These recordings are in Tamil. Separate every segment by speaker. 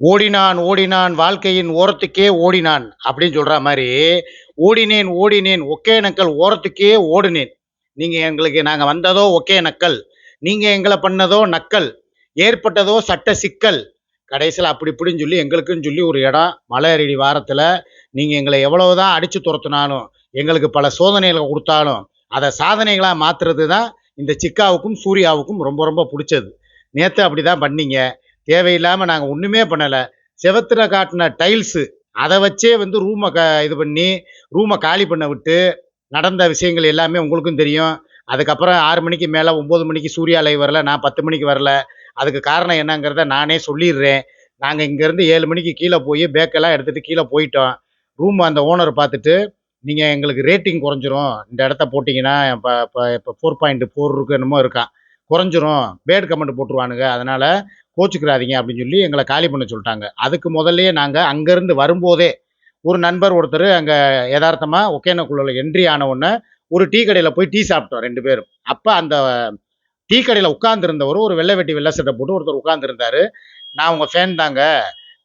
Speaker 1: ஓடினான் ஓடினான் வாழ்க்கையின் ஓரத்துக்கே ஓடினான் அப்படின்னு சொல்கிற மாதிரி ஓடினேன் ஓடினேன் ஒகேனக்கல் ஓரத்துக்கே ஓடினேன். நீங்கள் எங்களுக்கு நாங்கள் வந்ததோ ஓகே நக்கல் நீங்கள் எங்களை பண்ணதோ நக்கல் ஏற்பட்டதோ சட்ட சிக்கல். கடைசியில் அப்படி இப்படின்னு சொல்லி எங்களுக்குன்னு சொல்லி ஒரு இடம் மலையடி வாரத்தில் நீங்கள் எங்களை எவ்வளவுதான் அடித்து துரத்துனாலும் எங்களுக்கு பல சோதனைகளை கொடுத்தாலும் அதை சாதனைகளாக மாற்றுறது தான் இந்த சிக்காவுக்கும் சூர்யாவுக்கும் ரொம்ப ரொம்ப பிடிச்சது. நேற்று அப்படி தான் பண்ணீங்க. தேவையில்லாமல் நாங்கள் ஒன்றுமே பண்ணலை. செவத்துல காட்டின டைல்ஸு அதை வச்சே வந்து ரூமை க இது பண்ணி ரூமை காலி பண்ண விட்டு நடந்த விஷயங்கள் எல்லாமே உங்களுக்கும் தெரியும். அதுக்கப்புறம் ஆறு மணிக்கு மேலே ஒம்பது மணிக்கு சூர்யா வரல நான் பத்து மணிக்கு வரல. அதுக்கு காரணம் என்னங்கிறத நானே சொல்லிடுறேன். நாங்கள் இங்கேருந்து ஏழு மணிக்கு கீழே போய் பேக்கெல்லாம் எடுத்துகிட்டு கீழே போயிட்டோம். ரூம் அந்த ஓனர் பார்த்துட்டு நீங்கள் எங்களுக்கு ரேட்டிங் குறைஞ்சிரும். இந்த இடத்த போட்டிங்கன்னா இப்போ இப்போ இப்போ ஃபோர் பாயிண்ட் ஃபோர் இருக்கு என்னமோ இருக்கான். குறைஞ்சிரும். பேட் கமெண்ட் போட்டுருவானுங்க. அதனால் கோச்சுக்கிறாதீங்க அப்படின்னு சொல்லி எங்களை காலி பண்ண சொல்லிட்டாங்க. அதுக்கு முதல்லையே நாங்கள் அங்கேருந்து வரும்போதே ஒரு நண்பர் ஒருத்தர் அங்கே யதார்த்தமாக ஒகேனக்குள்ள என்ட்ரி ஆன உடனே ஒரு டீ கடையில் போய் டீ சாப்பிட்டோம் ரெண்டு பேரும். அப்போ அந்த டீ கடையில் உட்காந்துருந்தவர் ஒரு வெள்ளை வெட்டி வெள்ளை சட்டை போட்டு ஒருத்தர் உட்காந்துருந்தாரு நான் உங்கள் ஃபேன் தாங்க.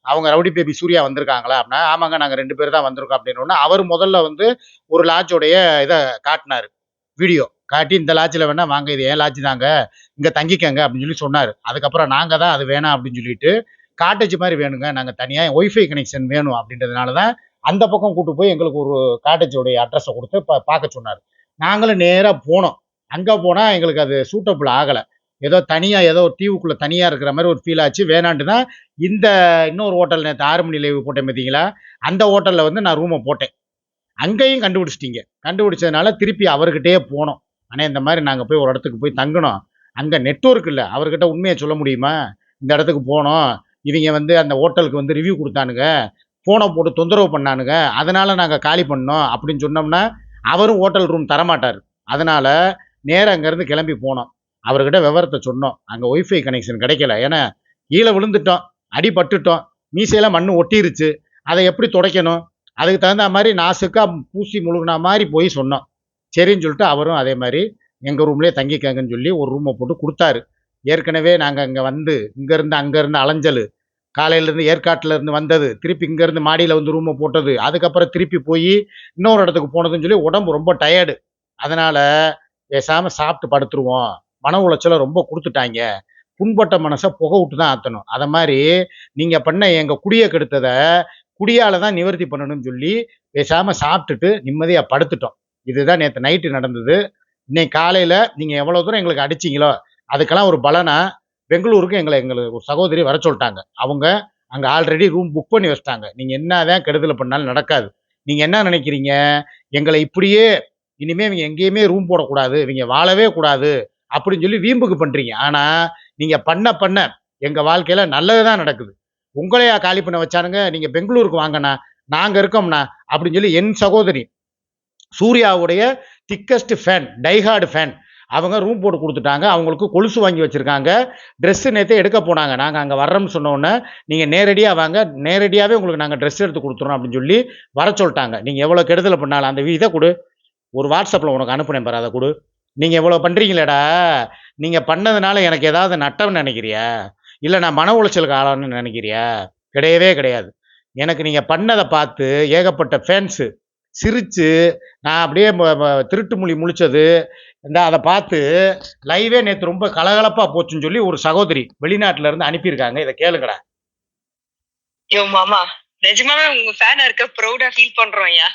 Speaker 1: அவங்க ரவுடி பேபி சூர்யா வந்திருக்காங்களா அப்படின்னா ஆமாங்க நாங்கள் ரெண்டு பேர் தான் வந்திருக்கோம் அப்படின்னு அவர் முதல்ல வந்து ஒரு லாட்ஜோடைய இதை காட்டினார். வீடியோ காட்டி இந்த லாட்ஜில் வேணால் வாங்க இது ஏன் லாட்ஜ் தாங்க இங்கே தங்கிக்கங்க அப்படின்னு சொல்லி சொன்னார். அதுக்கப்புறம் நாங்கள் தான் அது வேணாம் அப்படின்னு சொல்லிட்டு காட்டேஜ் மாதிரி வேணுங்க. நாங்கள் தனியாக ஒய்ஃபை கனெக்ஷன் வேணும் அப்படின்றதுனால தான் அந்த பக்கம் கூட்டு போய் எங்களுக்கு ஒரு காட்டேஜோடைய அட்ரஸை கொடுத்து பா பார்க்க சொன்னார். நாங்களும் நேராக போனோம். அங்கே போனால் எங்களுக்கு அது சூட்டபிள் ஆகலை. ஏதோ தனியாக ஏதோ ஒரு தீவுக்குள்ளே தனியாக இருக்கிற மாதிரி ஒரு ஃபீல் ஆச்சு. வேணான்ட்டு தான் இந்த இன்னொரு ஹோட்டல் நேற்று ஆறு மணி லைவ் போட்டேன் பார்த்தீங்களா அந்த ஹோட்டலில் வந்து நான் ரூமை போட்டேன். அங்கேயும் கண்டுபிடிச்சிட்டிங்க. கண்டுபிடிச்சதுனால திருப்பி அவர்கிட்டயே போனோம். ஆனால் இந்த மாதிரி நாங்கள் போய் ஒரு இடத்துக்கு போய் தங்கினோம் அங்கே நெட்ஒர்க் இல்லை. அவர்கிட்ட உண்மையை சொல்ல முடியுமா? இந்த இடத்துக்கு போனோம். இவங்க வந்து அந்த ஹோட்டலுக்கு வந்து ரிவ்யூ கொடுத்தானுங்க. ஃபோனை போட்டு தொந்தரவு பண்ணானுங்க. அதனால் நாங்கள் காலி பண்ணோம் அப்படின்னு சொன்னோம்னா அவரும் ஹோட்டல் ரூம் தரமாட்டார். அதனால் நேராக அங்கேருந்து கிளம்பி போனோம். அவர்கிட்ட விவரத்தை சொன்னோம். அங்கே ஒய்ஃபை கனெக்ஷன் கிடைக்கல. ஏன்னா கீழே விழுந்துட்டோம். அடிபட்டுட்டோம். மீசையில மண் ஒட்டிருச்சு. அதை எப்படி துடைக்கணும்? அதுக்கு தகுந்த மாதிரி நாசுக்காக பூசி முழுகின மாதிரி போய் சொன்னோம். சரின்னு சொல்லிட்டு அவரும் அதே மாதிரி எங்கள் ரூம்லேயே தங்கிக்கங்கன்னு சொல்லி ஒரு ரூமை போட்டு கொடுத்தாரு. ஏற்கனவே நாங்கள் இங்கே வந்து இங்கேருந்து அங்கேருந்து அலைஞ்சல். காலையிலேருந்து ஏற்காட்டில் இருந்து வந்தது. திருப்பி இங்கேருந்து மாடியில் வந்து ரூமை போட்டது. அதுக்கப்புறம் திருப்பி போய் இன்னொரு இடத்துக்கு போனதுன்னு சொல்லி உடம்பு ரொம்ப டயர்டு அதனால் பேசாமல் சாப்பிட்டு படுத்துருவோம். மன உளைச்சலை ரொம்ப கொடுத்துட்டாங்க. புண்பட்ட மனசை புகை விட்டு தான் ஆற்றணும் அதை மாதிரி நீங்கள் பண்ண எங்கள் குடியை கெடுத்ததை குடியால் தான் நிவர்த்தி பண்ணணும்னு சொல்லி பேசாமல் சாப்பிட்டுட்டு நிம்மதியாக படுத்துட்டோம். இதுதான் நேற்று நைட்டு நடந்தது. இன்னைக்கு காலையில் நீங்கள் எவ்வளோ தூரம் எங்களுக்கு அடிச்சீங்களோ அதுக்கெல்லாம் ஒரு பலனா பெங்களூருக்கு எங்களை எங்களுக்கு ஒரு சகோதரி வர சொல்லிட்டாங்க. அவங்க அங்கே ஆல்ரெடி ரூம் புக் பண்ணி வச்சிட்டாங்க. நீங்கள் என்ன தான் கெடுதல் பண்ணாலும் நடக்காது. நீங்கள் என்ன நினைக்கிறீங்க? எங்களை இப்படியே இனிமேல் இவங்க எங்கேயுமே ரூம் போடக்கூடாது. இவங்க வாழவே கூடாது அப்படின்னு சொல்லி வீம்புக்கு பண்ணுறீங்க ஆனால் நீங்கள் பண்ண பண்ண எங்கள் வாழ்க்கையில் நல்லது தான் நடக்குது. உங்களையா காலி பண்ண வச்சானுங்க. நீங்கள் பெங்களூருக்கு வாங்கண்ணா. நாங்கள் இருக்கோம்ண்ணா அப்படின்னு சொல்லி என் சகோதரி சூர்யாவுடைய திக்கஸ்ட் ஃபேன் டைஹார்டு ஃபேன் அவங்க ரூம் போட்டு கொடுத்துட்டாங்க. அவங்களுக்கு கொலுசு வாங்கி வச்சுருக்காங்க. ட்ரெஸ்ஸு நேற்று எடுக்க போனாங்க. நாங்கள் அங்கே வர்றோம்னு சொன்ன நீங்கள் நேரடியாக வாங்க. நேரடியாகவே உங்களுக்கு நாங்கள் ட்ரெஸ் எடுத்து கொடுத்துறோம் அப்படின்னு சொல்லி வர சொல்லிட்டாங்க. நீங்கள் எவ்வளோ கெடுதல் பண்ணாலும் அந்த இதை கொடு. ஒரு வாட்ஸ்அப்பில் உனக்கு அனுப்புனேன் பாரு அதை கொடு. நீங்கள் எவ்வளோ பண்ணுறீங்களேடா நீங்கள் பண்ணதுனால எனக்கு ஏதாவது நட்டம்னு நினைக்கிறியா? இல்லை நான் மன உளைச்சலுக்கு ஆளான்னு நினைக்கிறியா? கிடையவே கிடையாது. எனக்கு நீங்கள் பண்ணதை பார்த்து ஏகப்பட்ட ஃபேன்ஸு சிரித்து நான் அப்படியே திருட்டு மொழி முழிச்சது. இந்த அதை பார்த்து லைவே நேற்று ரொம்ப கலகலப்பாக போச்சுன்னு சொல்லி ஒரு சகோதரி வெளிநாட்டுல இருந்து அனுப்பியிருக்காங்க. இதை கேளுங்கடா.
Speaker 2: யோ மாமா நிஜமாவே உங்க ஃபேனா இருக்க ப்ரௌடா ஃபீல் பண்றோம் ஐயா.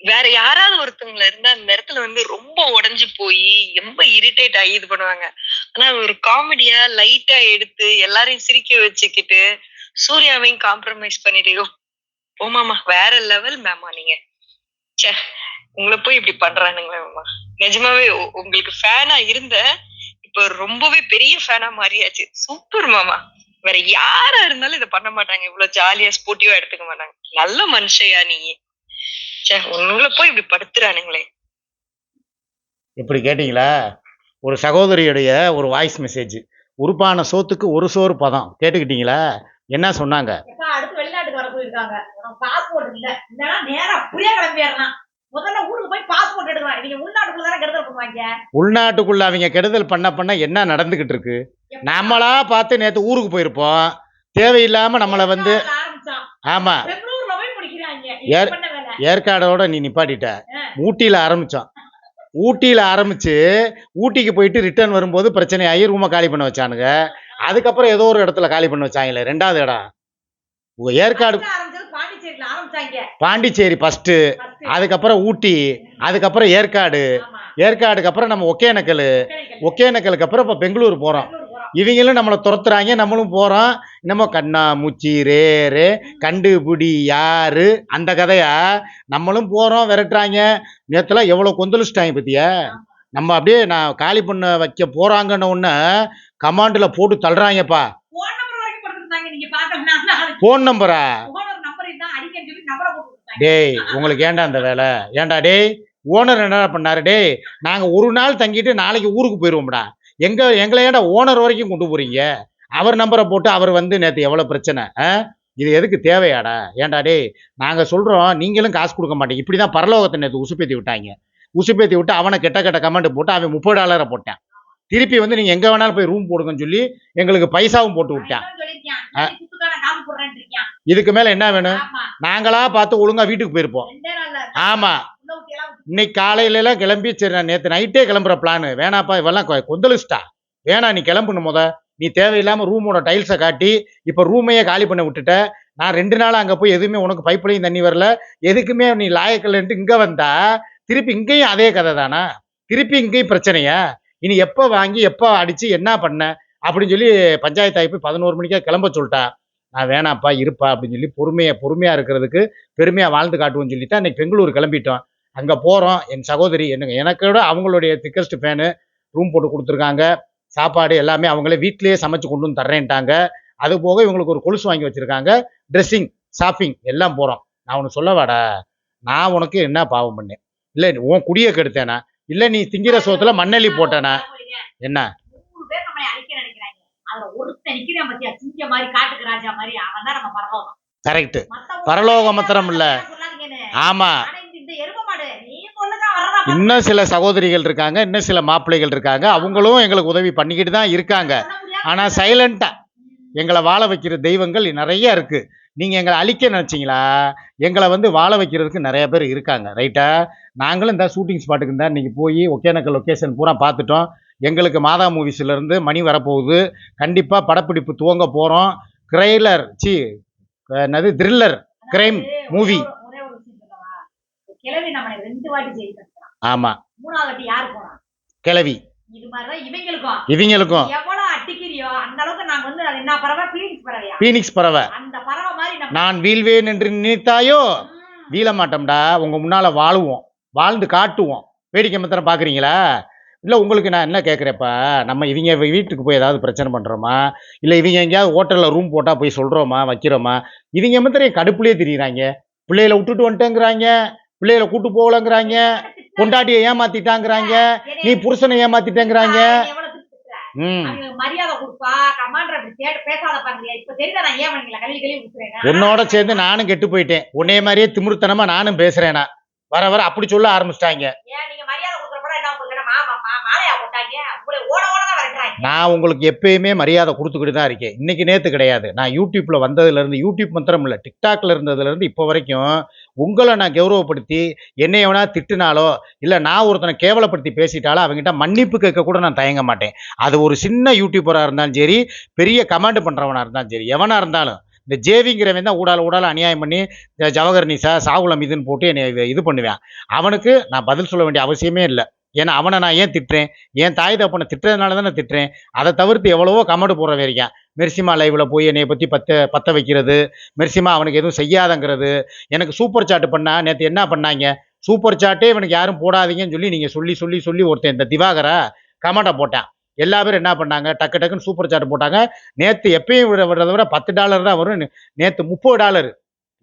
Speaker 2: வேற யாராவது ஒருத்தவங்கள இருந்தா அந்த இடத்துல வந்து ரொம்ப உடஞ்சு போய் ரொம்ப இரிட்டேட் ஆகி இது பண்ணுவாங்க. ஆனா ஒரு காமெடியா லைட்டா எடுத்து எல்லாரையும் சிரிக்க வச்சுக்கிட்டு சூர்யாவையும் காம்ப்ரமைஸ் பண்ணிட்டு ஓமாமா வேற லெவல் மேமா நீங்க. ச்சே உங்களை போய் இப்படி பண்றானுங்களே மாமா. நிஜமாவே உங்களுக்கு ஃபேனா இருந்த இப்ப ரொம்பவே பெரிய ஃபேனா மாறியாச்சு. சூப்பர் மாமா. வேற யாரா இருந்தாலும் இதை பண்ண மாட்டாங்க. இவ்வளவு ஜாலியா ஸ்போர்ட்டிவா எடுத்துக்க மாட்டாங்க. நல்ல மனுஷையா நீ. ச்சே உங்களை போய் இப்படி படுத்துறானுங்களே.
Speaker 1: இப்படி கேட்டீங்களா? ஒரு சகோதரியுடைய ஒரு வாய்ஸ் மெசேஜ் உருப்பான சோத்துக்கு ஒரு சோறு பதம். கேட்டுக்கிட்டீங்களா? என்ன சொன்னாங்க?
Speaker 3: அடுத்து வெளிநாட்டுக்கு வர போயிருக்காங்க பாஸ்போர்ட் இல்ல. நேரா அப்படியே கிளம்பிடலாம். முதல்ல ஊருக்கு போய் பாஸ்போர்ட் எடுக்கலாம். நீங்க உள்நாட்டுக்குள்ள தானே கெடுதல் பண்ணுவாங்க.
Speaker 1: உள்நாட்டுக்குள்ள அவங்க கெடுதல் பண்ண பண்ண என்ன நடந்துகிட்டு இருக்கு? நம்மளா பார்த்து நேற்று ஊருக்கு போயிருப்போம். தேவையில்லாம நம்மளை வந்து. ஆமா. ஏற்காடோட நீ நிப்பாட்டிட்ட. ஊட்டியில ஆரம்பிச்சோம் ஊட்டியில ஆரம்பிச்சு ஊட்டிக்கு போயிட்டு ரிட்டர்ன் வரும்போது பிரச்சனை ஆகி ரூமை காலி பண்ண வச்சானுங்க. அதுக்கப்புறம் ஏதோ ஒரு இடத்துல காலி பண்ண வச்சாங்களே ரெண்டாவது இடம். ஏற்காடு பாண்டிச்சேரி
Speaker 3: first.
Speaker 1: அதுக்கப்புறம் ஊட்டி அதுக்கப்புறம் ஏற்காடு. ஏற்காடுக்கு அப்புறம் நம்ம ஒகேனக்கல்.
Speaker 3: ஒகேனக்கல்.
Speaker 1: ஒகேனக்கலுக்கு அப்புறம் இப்போ பெங்களூர் போகிறோம். இவங்களும் நம்மளை துரத்துறாங்க நம்மளும் போகிறோம் நம்ம கண்ணா மூச்சி ரேரு கண்டுபிடி யாரு? அந்த கதையா? நம்மளும் போகிறோம் விரட்டுறாங்க. நேற்றுலாம் எவ்வளோ கொந்தளிச்சிட்டாங்க பத்தியா? நம்ம அப்படியே நான் காலி பண்ண வைக்க போகிறாங்கன்னு ஒன்று கமாண்டில் போட்டு தள்ளுறாங்கப்பா. ஃபோன் நம்பரா. டேய் உங்களுக்கு ஏன்டா அந்த வேலை? ஏன்டா டேய் ஓனர் என்ன பண்ணாரு? டேய் நாங்கள் ஒரு நாள் தங்கிட்டு நாளைக்கு ஊருக்கு போயிடுவோம்டா எங்க எங்களை ஏன்டா ஓனர் வரைக்கும் கொண்டு போறீங்க? அவர் நம்பரை போட்டு அவர் வந்து நேற்று எவ்வளோ பிரச்சனை இது எதுக்கு தேவையாடா? ஏன்டா டேய் நாங்கள் சொல்கிறோம் நீங்களும் காசு கொடுக்க மாட்டீங்க. இப்படி தான் பரலோகத்தை நேற்று உசுப்பேத்தி விட்டாங்க. உசுப்பேத்தி விட்டு அவனை கெட்ட கெட்ட கமெண்ட் போட்டு அவன் முப்பது டாலரை போட்டான். திருப்பி வந்து நீங்கள் எங்கே வேணாலும் போய் ரூம் போடுங்கன்னு சொல்லி எங்களுக்கு பைசாவும் போட்டு விட்டான். இதுக்கு மேலே என்ன வேணும்? நாங்களா பார்த்து ஒழுங்கா வீட்டுக்கு போயிருப்போம்.
Speaker 3: ரெண்டே நாள்ல
Speaker 1: ஆமா.
Speaker 3: உள்ள விட்டு எல்லாம் விட்டு
Speaker 1: இன்னைக்கு காலையில எல்லாம் கிளம்பி சரி நான் நேற்று நைட்டே கிளம்புற பிளானு வேணாப்பா இவெல்லாம் கொந்தளிச்சிட்டா. வேணாம் நீ கிளம்பணும் முத நீ தேவையில்லாம ரூமோட டைல்ஸை காட்டி இப்போ ரூமையே காலி பண்ண விட்டுட்ட. நான் ரெண்டு நாள் அங்கே போய் எதுவுமே உனக்கு பைப்லையும் தண்ணி வரல. எதுக்குமே நீ லாயக்கல்லன்ட்டு இங்கே வந்தா திருப்பி இங்கேயும் அதே கதை தானா? திருப்பி இங்கேயும் பிரச்சனையா? இனி எப்போ வாங்கி எப்போ அடித்து என்ன பண்ண? அப்படின்னு சொல்லி பஞ்சாயத்து ஆகி போய் பதினோரு மணிக்கா கிளம்ப சொல்லிட்டா. நான் வேணாப்பா இருப்பா அப்படின்னு சொல்லி பொறுமையாக பொறுமையாக இருக்கிறதுக்கு பெருமையாக வாழ்ந்து காட்டுவோம்னு சொல்லிட்டு இன்றைக்கி பெங்களூர் கிளம்பிட்டோம். அங்கே போகிறோம் என் சகோதரி என்னங்க எனக்கு விட அவங்களுடைய திக்கஸ்ட் ஃபேனு ரூம் போட்டு கொடுத்துருக்காங்க. சாப்பாடு எல்லாமே அவங்களே வீட்டிலேயே சமைச்சு கொண்டு வந்து தர்றேன்ட்டாங்க. அது போக இவங்களுக்கு ஒரு கொலுசு வாங்கி வச்சுருக்காங்க. ட்ரெஸ்ஸிங் ஷாப்பிங் எல்லாம் போகிறோம் நான் உனக்கு சொல்லவாடா? நான் உனக்கு என்ன பாவம் பண்ணேன்? இல்லை உன் குடியை கெடுத்தேனா? இல்லை நீ திங்கிற சோத்துல மண்ணெல்லி போட்டேனா? என்ன? கரெக்ட் பரலோகம். மாத்திரம் இல்ல.
Speaker 3: ஆனா.
Speaker 1: இன்னும் சில சகோதரிகள் இருக்காங்க இன்னும் சில மாப்பிள்ளைகள் இருக்காங்க அவங்களும் எங்களுக்கு உதவி பண்ணிக்கிட்டு தான் இருக்காங்க.
Speaker 3: சொல்ல முடியாது.
Speaker 1: எங்களை வாழ வைக்கிற தெய்வங்கள் நிறைய இருக்கு. நீங்க எங்களை அழிக்க நினைச்சீங்களா? எங்களை வந்து வாழ வைக்கிறதுக்கு நிறைய பேர் இருக்காங்க. ரைட்டா நாங்களும் இந்த ஷூட்டிங் ஸ்பாட்டுக்கு தான் இன்னைக்கு போய் ஒகேனக்கல் லொக்கேஷன் பூரா பார்த்துட்டோம் எங்களுக்கு மாதா மூவிஸ்ல இருந்து மணி வரப்போகுது. கண்டிப்பா படப்பிடிப்பு துவங்க போறோம். கிரைலர் சி என்னது? த்ரில்லர் crime
Speaker 3: அதாவது
Speaker 1: movie.
Speaker 3: ஒரே ஒரு- ஒரே ஒரு விஷயம் சொல்லவா? இந்த கிழவி நம்மளை ரெண்டு வாட்டி ஜெயிக்கிறான்
Speaker 1: ஆமா.
Speaker 3: மூணாவது வாட்டி யாரு போறான்
Speaker 1: கிளவி
Speaker 3: இவங்களுக்கும். பீனிக்ஸ்
Speaker 1: பறவை. நான் வீழ்வேன் என்று நினைத்தாயோ. வீழ மாட்டோம்டா. உங்க முன்னால வாழுவோம். வாழ்ந்து காட்டுவோம். வேடிக்கை மாத்திரம் பாக்குறீங்களா? இல்ல உங்களுக்கு நான் என்ன கேட்குறேப்பா நம்ம இவங்க வீட்டுக்கு போய் ஏதாவது பிரச்சனை பண்றோமா? இல்ல இவங்க எங்கேயாவது ஹோட்டல்ல ரூம் போட்டா போய் சொல்றோமா? வைக்கிறோமா? இவங்க மாத்திரம் கடுப்புலயே திரியுறாங்க. பிள்ளைகளை விட்டுட்டு வந்துட்டேங்கிறாங்க. பிள்ளைகளை கூட்டு போகலங்கிறாங்க. பொண்டாட்டியை ஏமாத்திட்டாங்கிறாங்க. நீ புருஷனை ஏமாத்திட்டேங்கிறாங்க.
Speaker 3: மரியாதை கொடுப்பா கமாண்டர் அப்படி தேட பேசாத பாங்கறியா இப்ப தெரியுதா நான் ஏன் பண்ணீங்களா கழுவி கழுவி விட்டுறேன்
Speaker 1: உன்னோட சேர்ந்து நானும் கெட்டு போயிட்டேன். உன்னைய மாதிரியே திமிருத்தனமா நானும் பேசுறேனா? வர வர அப்படி சொல்ல ஆரம்பிச்சிட்டாங்க.
Speaker 3: ஏன் நீங்க மரியாதை கொடுக்குறப்ப என்ன உங்களுக்கு என்ன மாமா மா- மாலையா போட்டாங்க? உங்களை ஓட ஓட தான் வரட்டுறாங்க
Speaker 1: நான் உங்களுக்கு எப்பயுமே மரியாதை கொடுத்துக்கிட்டு தான் இருக்கேன். இன்னைக்கு நேத்து கிடையாது. நான் யூடியூப்ல வந்ததுல இருந்து யூடியூப் மாத்திரம் இல்லை டிக்டாக்ல இருந்ததுல இருந்து இப்போ வரைக்கும் உங்களை நான் கௌரவப்படுத்தி என்னை எவனா திட்டினாலோ இல்லை நான் ஒருத்தனை கேவலப்படுத்தி பேசிட்டாலோ அவங்ககிட்ட மன்னிப்பு கேட்க கூட நான் தயங்க மாட்டேன். அது ஒரு சின்ன யூடியூபராக இருந்தாலும் சரி பெரிய கமாண்ட் பண்ணுறவனாக இருந்தாலும் சரி எவனாக இருந்தாலும் இந்த ஜேவிங்கிறவன் தான் ஊடால ஊடால அநியாயம் பண்ணி ஜவஹர் நிசா சாகுலம் இதுன்னு போட்டு என்னை இது பண்ணுவேன். அவனுக்கு நான் பதில் சொல்ல வேண்டிய அவசியமே இல்லை. ஏன்னா அவனை நான் ஏன் திட்டுறேன்? என் தாய் தப்பனை திட்டுறதுனால தானே திட்டுறேன்? அதை தவிர்த்து எவ்வளவோ கமெண்ட் போடுற வரைக்கும் மெர்சிமா லைவில் போய் என்னை பற்றி பத்த பத்த வைக்கிறது. மெர்சிமா அவனுக்கு எதுவும் செய்யாதங்கிறது. எனக்கு சூப்பர் சாட் பண்ணா நேற்று என்ன பண்ணாங்க? சூப்பர் சாட்டே இவனுக்கு யாரும் போடாதீங்கன்னு சொல்லி நீங்கள் சொல்லி சொல்லி சொல்லி ஒருத்தன் இந்த திவாகரா கமெண்ட்டை போட்டான். எல்லா பேரும் என்ன பண்ணாங்க? டக்கு டக்குன்னு சூப்பர் சாட் போட்டாங்க. நேற்று எப்பயும் விட விடுறத விட பத்து டாலர் தான் வரும் நேற்று முப்பது டாலரு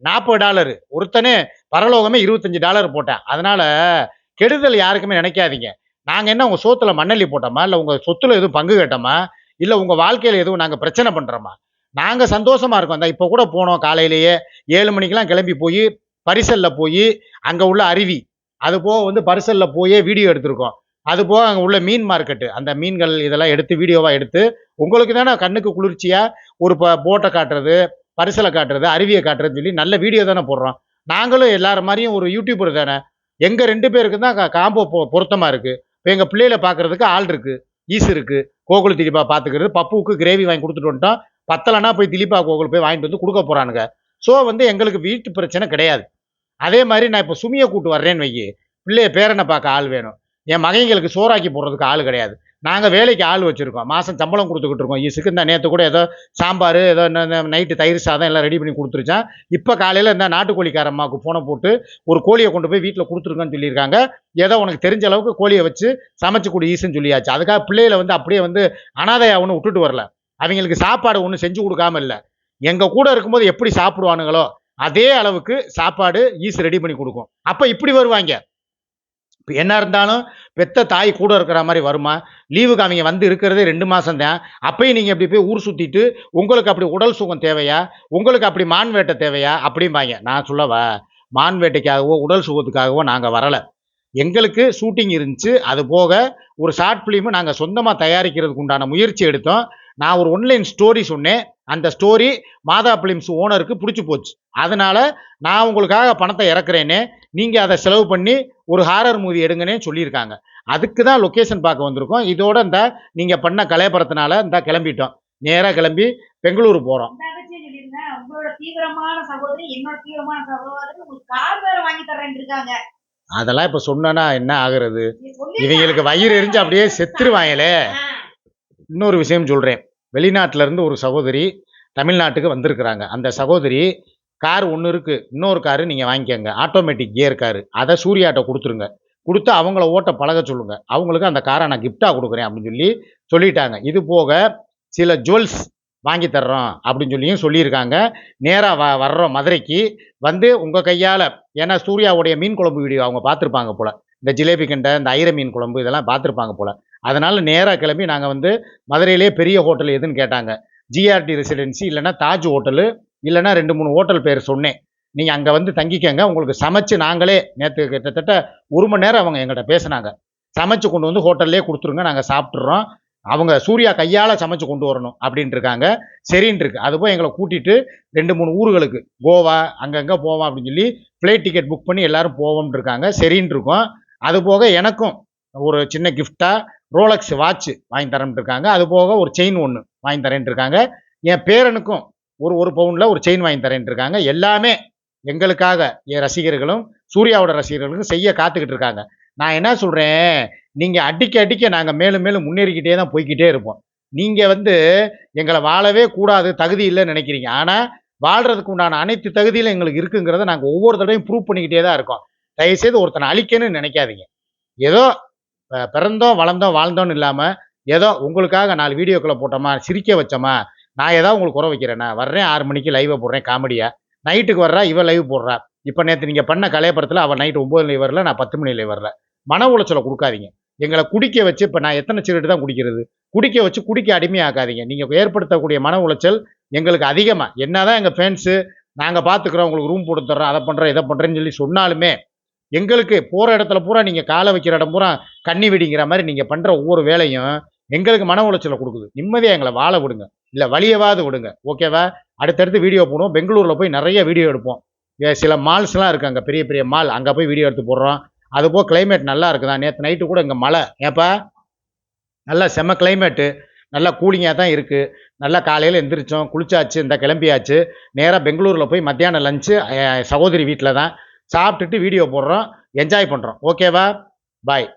Speaker 1: நாற்பது டாலரு ஒருத்தனே பரலோகமே இருபத்தஞ்சு டாலர் போட்டேன். அதனால கெடுதல் யாருக்குமே நினைக்காதீங்க. நாங்கள் என்ன உங்கள் சோத்துல மண்ணள்ளி போட்டோமா? இல்லை உங்கள் சொத்துல எதுவும் பங்கு கேட்டோமா? இல்லை உங்கள் வாழ்க்கையில் எதுவும் நாங்கள் பிரச்சனை பண்ணுறோமா நாங்கள் சந்தோஷமாக இருக்கோம். அந்த இப்போ கூட போனோம் காலையிலேயே. ஏழு மணிக்கெலாம் கிளம்பி போய் பரிசலில் போய் அங்கே உள்ள அருவி. அது போக வந்து பரிசலில் போய் வீடியோ எடுத்திருக்கோம். அது போக அங்கே உள்ள மீன் மார்க்கெட்டு. அந்த மீன்கள் இதெல்லாம் எடுத்து வீடியோவாக எடுத்து உங்களுக்கு தானே கண்ணுக்கு குளிர்ச்சியாக ஒரு ப போட்டை காட்டுறது பரிசலை காட்டுறது அருவியை காட்டுறதுன்னு சொல்லி நல்ல வீடியோ தானே போடுறோம். நாங்களும் எல்லார மாதிரியும் ஒரு யூடியூபர் தானே. எங்கள் ரெண்டு பேருக்கு தான் காம்போ பொ பொருத்தமாக இருக்குது இப்போ எங்கள் பிள்ளைகளை பார்க்குறதுக்கு ஆள் இருக்குது ஈஸ் இருக்குது கோகுல் திலீபா பார்த்துக்கிறது பப்புவுக்கு கிரேவி வாங்கி கொடுத்துட்டு வந்துட்டோம். பத்தலனா போய் திலீபா கோகுல் போய் வாங்கிட்டு வந்து கொடுக்க போகிறானுங்க ஸோ வந்து எங்களுக்கு வீட்டு பிரச்சனை கிடையாது. அதே மாதிரி நான் இப்போ சுமியை கூட்டு வர்றேன்னு வைக்கி பிள்ளைய பேரனை பார்க்க ஆள் வேணும். என் மகைங்களுக்கு சோறாக்கி போடுறதுக்கு ஆள் கிடையாது. நாங்கள் வேலைக்கு ஆள் வச்சுருக்கோம். மாதம் சம்பளம் கொடுத்துக்கிட்டு இருக்கோம். ஈஸுக்கு இந்த நேற்று கூட ஏதோ சாம்பார் ஏதோ நைட்டு தயிர் சாதம் எல்லாம் ரெடி பண்ணி கொடுத்துருச்சான் இப்போ காலையில் இந்த நாட்டுக்கோழிக்கார அம்மாவுக்கு ஃபோனை போட்டு ஒரு கோழியை கொண்டு போய் வீட்டில் கொடுத்துருக்கோன்னு சொல்லியிருக்காங்க. ஏதோ உனக்கு தெரிஞ்ச அளவுக்கு கோழியை வச்சு சமைச்சு கொடு ஈசுன்னு சொல்லியாச்சு. அதுக்காக பிள்ளைகளை வந்து அப்படியே வந்து அனாதையா ஒன்று விட்டுட்டு வரல. அவங்களுக்கு சாப்பாடு ஒன்றும் செஞ்சு கொடுக்காம இல்லை. எங்கள் கூட இருக்கும்போது எப்படி சாப்பிடுவானுங்களோ அதே அளவுக்கு சாப்பாடு ஈஸி ரெடி பண்ணி கொடுக்கும். அப்போ இப்படி வருவாங்க. என்ன இருந்தாலும் பெத்த தாய் கூட இருக்கிற மாதிரி வருமா? லீவுக்கு அவங்க வந்து இருக்கிறதே ரெண்டு மாதம் தான். அப்பயும் நீங்கள் இப்படி போய் ஊர் சுற்றிட்டு உங்களுக்கு அப்படி உடல் சுகம் தேவையா? உங்களுக்கு அப்படி மான் வேட்டை தேவையா? அப்படிம்பாங்க. நான் சொல்லவா? மான் வேட்டைக்காகவோ உடல் சுகத்துக்காகவோ நாங்கள் வரலை. எங்களுக்கு ஷூட்டிங் இருந்துச்சு. அது போக ஒரு ஷார்ட் ஃபிலிமு நாங்கள் சொந்தமாக தயாரிக்கிறதுக்கு உண்டான முயற்சி எடுத்தோம். நான் ஒரு ஒன்லைன் ஸ்டோரி சொன்னேன். அந்த ஸ்டோரி மாதா ஃபிலிம்ஸ் ஓனருக்கு பிடிச்சி போச்சு. அதனால் நான் உங்களுக்காக பணத்தை இறக்குறேனே. நீங்கள் அதை செலவு பண்ணி ஒரு ஹாரர் மூவி எடுங்கன்னே சொல்லியிருக்காங்க. அதுக்கு தான் லொக்கேஷன் பார்க்க வந்திருக்கோம். இதோட இந்த நீங்கள் பண்ண கலையபுரத்தினால இந்த கிளம்பிட்டோம். நேராக கிளம்பி பெங்களூரு போகிறோம் அதெல்லாம் இப்போ சொன்னேன்னா என்ன ஆகுறது? இவங்களுக்கு வயிறு எரிஞ்சு அப்படியே செத்துருவாங்களே. இன்னொரு விஷயம் சொல்கிறேன் வெளிநாட்டுல இருந்து ஒரு சகோதரி தமிழ்நாட்டுக்கு வந்திருக்கிறாங்க. அந்த சகோதரி கார் ஒன்று இருக்குது இன்னொரு காரு நீங்கள் வாங்கிக்கோங்க. Automatic gear car. அதை சூர்யாட்ட கொடுத்துருங்க. கொடுத்து அவங்கள ஓட்ட பழக சொல்லுங்கள் அவங்களுக்கு அந்த காரை நான் கிஃப்டாக கொடுக்குறேன் அப்படின்னு சொல்லி சொல்லிட்டாங்க. இது போக சில ஜுவல்ஸ் வாங்கி தர்றோம் அப்படின்னு சொல்லியும் சொல்லியிருக்காங்க. நேராக வ வர்றோம் மதுரைக்கு வந்து உங்கள் கையால் ஏன்னா சூர்யாவுடைய மீன் குழம்பு வீடியோ அவங்க பார்த்துருப்பாங்க போல். இந்த ஜிலேபி கண்டை இந்த ஐர மீன் குழம்பு இதெல்லாம் பார்த்துருப்பாங்க போல். அதனால் நேராக கிளம்பி நாங்கள் வந்து மதுரையிலே பெரிய ஹோட்டல் எதுன்னு கேட்டாங்க. ஜிஆர்டி ரெசிடென்சி இல்லைன்னா தாஜ் ஹோட்டலு இல்லைன்னா ரெண்டு மூணு ஹோட்டல் பேர் சொன்னேன். நீங்கள் அங்கே வந்து தங்கிக்கங்க. உங்களுக்கு சமைச்சு நாங்களே நேற்று கிட்டத்தட்ட ஒரு மணி நேரம் அவங்க எங்கள்கிட்ட பேசுனாங்க. சமைச்சு கொண்டு வந்து ஹோட்டல்லே கொடுத்துருங்க நாங்கள் சாப்பிட்றோம் அவங்க சூர்யா கையால் சமைச்சு கொண்டு வரணும் அப்படின்ட்டு இருக்காங்க சரின்னு இருக்கு அது போய் எங்களை கூட்டிட்டு ரெண்டு மூணு ஊர்களுக்கு கோவா அங்கங்கே போவோம் அப்படின்னு சொல்லி ஃப்ளைட் டிக்கெட் புக் பண்ணி எல்லாரும் போவோம்னு இருக்காங்க சரின்னு இருக்கோம் அது போக எனக்கும் ஒரு சின்ன கிஃப்டாக ரோலக்ஸ் வாட்ச் வாங்கி தரேன்ட்டு இருக்காங்க அது போக ஒரு செயின் ஒன்று வாங்கி தரேன்ட்டு இருக்காங்க என் பேரனுக்கும் ஒரு ஒரு பவுனில் ஒரு செயின் வாங்கி தரேன் இருக்காங்க எல்லாமே எங்களுக்காக என் ரசிகர்களும் சூர்யாவோட ரசிகர்களுக்கும் செய்ய காத்துக்கிட்டு இருக்காங்க. நான் என்ன சொல்கிறேன் நீங்கள் அடிக்க அடிக்க நாங்கள் மேலும் மேலும் முன்னேறிக்கிட்டே தான் போய்கிட்டே இருப்போம். நீங்கள் வந்து எங்களை வாழவே கூடாது தகுதி இல்லைன்னு நினைக்கிறீங்க. ஆனால் வாழ்கிறதுக்கு உண்டான அனைத்து தகுதியிலும் எங்களுக்கு இருக்குங்கிறத நாங்கள் ஒவ்வொரு தடவையும் ப்ரூவ் பண்ணிக்கிட்டே தான் இருக்கோம். தயவுசெய்து ஒருத்தனை அழிக்கணும்னு நினைக்காதீங்க. ஏதோ பிறந்தோம் வளர்ந்தோம் வாழ்ந்தோன்னு இல்லாமல் ஏதோ உங்களுக்காக நாலு வீடியோக்களை போட்டோமா சிரிக்க வச்சோமா நான் ஏதாவது உங்களுக்கு குறை வைக்கிறேன்னா வர்றேன் ஆறு மணிக்கு லைவை போடுறேன் காமெடியாக நைட்டுக்கு வர்றா இவ லைவ் போடுறா? இப்போ நேற்று நீங்கள் பண்ண கலையப்படத்தில் அவள் நைட்டு ஒம்பது லைவ் வரல நான் பத்து மணி லைவ் வரல. மன உளைச்சலை கொடுக்காதீங்க. எங்களை குடிக்க வச்சு இப்போ நான் எத்தனை சிகரெட்டு தான் குடிக்கிறது? குடிக்க வச்சு குடிக்க அடிமையாக்காதீங்க. நீங்கள் ஏற்படுத்தக்கூடிய மன உளைச்சல் எங்களுக்கு அதிகமாக என்ன தான் எங்கள் ஃபேன்ஸு நாங்கள் பார்த்துக்குறோம் உங்களுக்கு ரூம் போட்டு தர்றோம் அதை பண்ணுறோம் இதை பண்ணுறேன்னு சொல்லி சொன்னாலுமே எங்களுக்கு போகிற இடத்துல பூரா நீங்கள் காலை வைக்கிற இடம் பூரா கண்ணி விடிங்கிற மாதிரி நீங்கள் பண்ணுற ஒவ்வொரு வேலையும் எங்களுக்கு மன உளைச்சலை கொடுக்குது. நிம்மதியாக எங்களை வாழ விடுங்க. இல்லை வழியவாது விடுங்க. ஓகேவா அடுத்தடுத்து வீடியோ போடுவோம். பெங்களூரில் போய் நிறைய வீடியோ எடுப்போம். சில மால்ஸ்லாம் இருக்குது அங்கே. பெரிய பெரிய மால் அங்கே போய் வீடியோ எடுத்து போடுறோம். அதுபோக கிளைமேட் நல்லா இருக்குதா? நேற்று நைட்டு கூட இங்கே மழை. ஏப்பா நல்லா செம்ம கிளைமேட்டு நல்லா கூலிங்காக தான் இருக்குது நல்லா காலையில் எந்திரிச்சோம். குளிச்சாச்சு. இந்த கிளம்பியாச்சு. நேராக பெங்களூரில் போய் மத்தியானம் லஞ்சு சகோதரி வீட்டில் தான். சாப்பிட்டுட்டு வீடியோ போடுறோம். என்ஜாய் பண்ணுறோம் ஓகேவா பாய்